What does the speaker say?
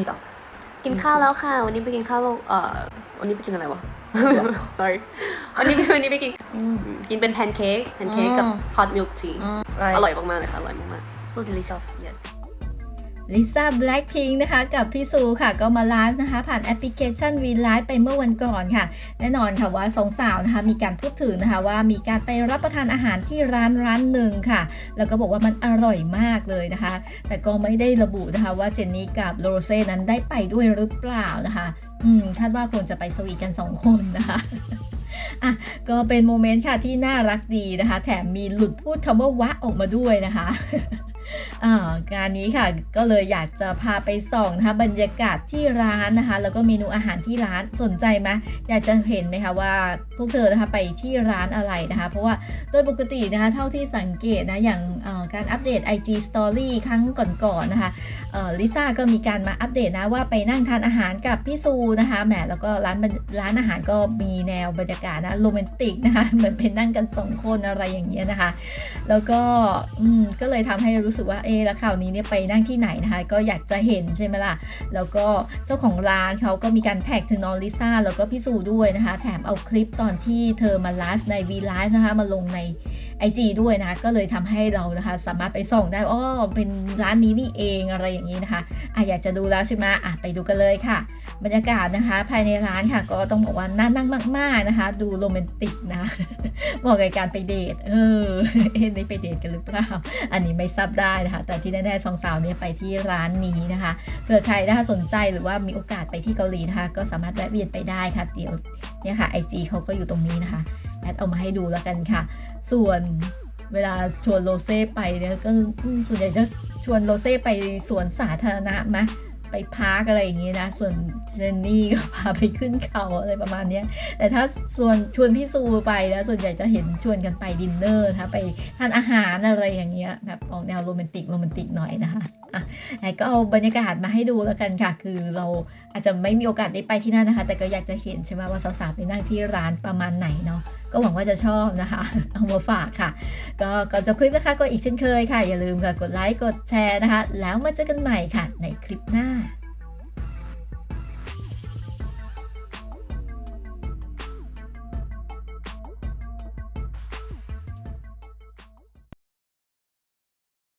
นี่ต่อกินข้าวแล้วค่ะ วันนี้ไปกินข้าวเอ่อวันนี้ไปกินอะไรวะ sorry วันนี้วันนี้ไปกินกินเป็นแพนเค้กแพนเค้กกับฮอตมิลค์ทีอร่อยมากๆเลยค่ะอร่อยมากๆ so delicious yes ลิซ่าแบล็ k พิงนะคะกับพี่ซูค่ะ ก็มาไลฟ์นะคะ ผ่านแอปพลิเคชันวีไลฟ์ไปเมื่อวันก่อนค่ะ แน่นอนค่ะว่าสองสาวนะคะ มีการพูดถึงนะคะว่ามีการไปรับประทานอาหารที่ร้านร้านหนึ่งค่ะ แล้วก็บอกว่ามันอร่อยมากเลยนะคะ แต่ก็ไม่ได้ระบุนะคะว่าเจนนี่กับโรเซ่นั้นได้ไปด้วยหรือเปล่านะคะอืมคาดว่าคงจะไปสวีทกันสองคนนะคะอะก็เป็นโมเมนต์ค่ะที่น่ารักดีนะคะ แถมมีหลุดพูดคำว่าวะออกมาด้วยนะคะ งานนี้ค่ะก็เลยอยากจะพาไปส่องนะคะบรรยากาศที่ร้านนะคะ แล้วก็เมนูอาหารที่ร้านสนใจไหมอยากจะเห็นไหมคะว่าพวกเธอนะคะไปที่ร้านอะไรนะคะ เพราะว่าโดยปกตินะคะเท่าที่สังเกตนะอย่างการอัปเดต IG Story ครั้งก่อนๆนะคะลิซ่าก็มีการมาอัปเดตนะว่าไปนั่งทานอาหารกับพี่ซูนะคะแหมแล้วก็ร้านร้านอาหารก็มีแนวบรรยากาศนะโรแมนติกนะคะเหมือนเป็นนั่งกันสองคนอะไรอย่างเงี้ยนะคะ แล้วก็ก็เลยทำให้รู้สึกว่าเอ๊ะแล้วคราวนี้เนี่ยไปนั่งที่ไหนนะคะ ก็อยากจะเห็นใช่ไหมล่ะ แล้วก็เจ้าของร้านเขาก็มีการแท็กถึงน้องลิซ่าแล้วก็พี่สูด้วยนะคะ แถมเอาคลิปตอนที่เธอมาไลฟ์ใน V Live นะคะมาลงใน IG ด้วยนะคะก็เลยทำให้เรานะคะ สามารถไปส่องได้อ๋อเป็นร้านนี้นี่เองอะไรอย่างนี้นะคะอะอยากจะดูแล้วใช่ไหมอะไปดูกันเลยค่ะ บรรยากาศนะคะ ภายในร้านค่ะก็ต้องบอกว่าน่านั่งมาก ๆนะคะ ดูโรแมนติกนะเหมาะกับการไปเดทเออเอ็นนี่ไปเดทกันหรือเปล่าอันนี้ไม่ทราบได้นะคะ แต่ที่แน่ๆสองสาวเนี่ยไปที่ร้านนี้นะคะเผื่อใครนะคะสนใจหรือว่ามีโอกาสไปที่เกาหลีนะคะ ก็สามารถแวะเวียนไปได้ค่ะเดี๋ยวเนี่ยค่ะไอจีเขาก็อยู่ตรงนี้นะคะแอดเอามาให้ดูแล้วกันค่ะ ส่วนเวลาชวนโรเซ่ไปเนี่ยก็ส่วนใหญ่จะชวนโรเซ่ไปสวนสาธารณะไหม ไปพักอะไรอย่างเงี้ยนะ ส่วนเจนนี่ก็พาไปขึ้นเขาอะไรประมาณเนี้ยแต่ถ้าส่วนชวนพี่ซูไปนะส่วนใหญ่จะเห็นชวนกันไปดินเนอร์นะไปทานอาหารอะไรอย่างเงี้ยแบบออกแนวโรแมนติกโรแมนติกหน่อยนะคะ อะไหนก็เอาบรรยากาศมาให้ดูแล้วกันค่ะ คือเราอาจจะไม่มีโอกาสได้ไปที่นั่นนะคะ แต่ก็อยากจะเห็นใช่ไหมว่าสาวๆไปนั่งที่ร้านประมาณไหนเนาะก็หวังว่าจะชอบนะคะ เอามาฝากค่ะ ก็ก่อนจบคลิปนะคะก็อีกเช่นเคยค่ะ อย่าลืมค่ะกดไลค์กดแชร์นะคะ แล้วมาเจอกันใหม่ค่ะ ในคลิปหน้า